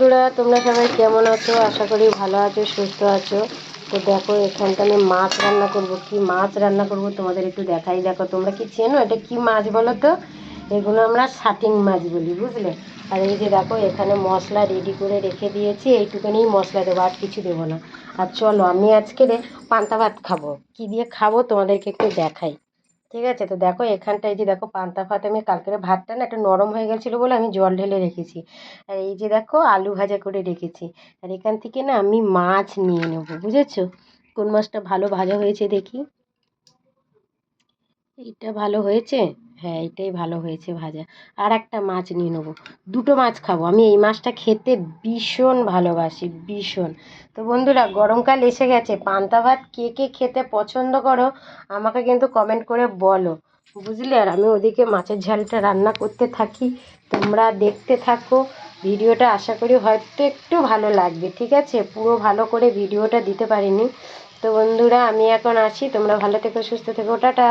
বন্ধুরা, তোমরা সবাই কেমন আছো? আশা করি ভালো আছো, সুস্থ আছো। তো দেখো এখানটা আমি মাছ রান্না করব। কি মাছ রান্না করব তোমাদের একটু দেখাই। দেখো, তোমরা কি চেনো এটা কি মাছ বলো তো? এগুলো আমরা শাটিং মাছ বলি, বুঝলে? আর এই যে দেখো, এখানে মশলা রেডি করে রেখে দিয়েছি। এইটুকুনি মশলা দেবো, আর কিছু দেবো না। আর চলো, আমি আজকে পান্তা ভাত খাব। কি দিয়ে খাব তোমাদেরকে একটু দেখাই। ঠিক আছে? তো দেখো এখানটায় যে দেখো পান্তা ভাত আমি কালকের ভাতটা না একটু নরম হয়ে গেছিল বলে আমি জল ঢেলে রেখেছি। আর এই যে দেখো আলু ভাজা করে রেখেছি। আর এখান থেকে না আমি মাছ নিয়ে নেব, বুঝেছ? কোন মাছটা ভালো ভাজা হয়েছে দেখি। এইটা ভালো হয়েছে? হ্যাঁ এইটাই ভালো হয়েছে ভাজা। আর একটা মাছ নিয়ে নেব। দুটো মাছ খাব। আমি এই মাছটা খেতে ভীষণ ভালোবাসি, ভীষণ। তো বন্ধুরা, গরমকাল এসে গেছে। পান্তা ভাত কে কে খেতে পছন্দ করো, আমাকে কিন্তু কমেন্ট করে বলো। বুঝলে? আর আমি ওদিকে মাছের ঝালটা রান্না করতে থাকি। তোমরা দেখতে থাকো। ভিডিওটা আশা করি হয়তো একটু ভালো লাগবে, ঠিক আছে? পুরো ভালো করে ভিডিওটা দিতে পারিনি। তো বন্ধুরা, আমি এখন আসি। তোমরা ভালো থেকো, সুস্থ থেকো। টাটা!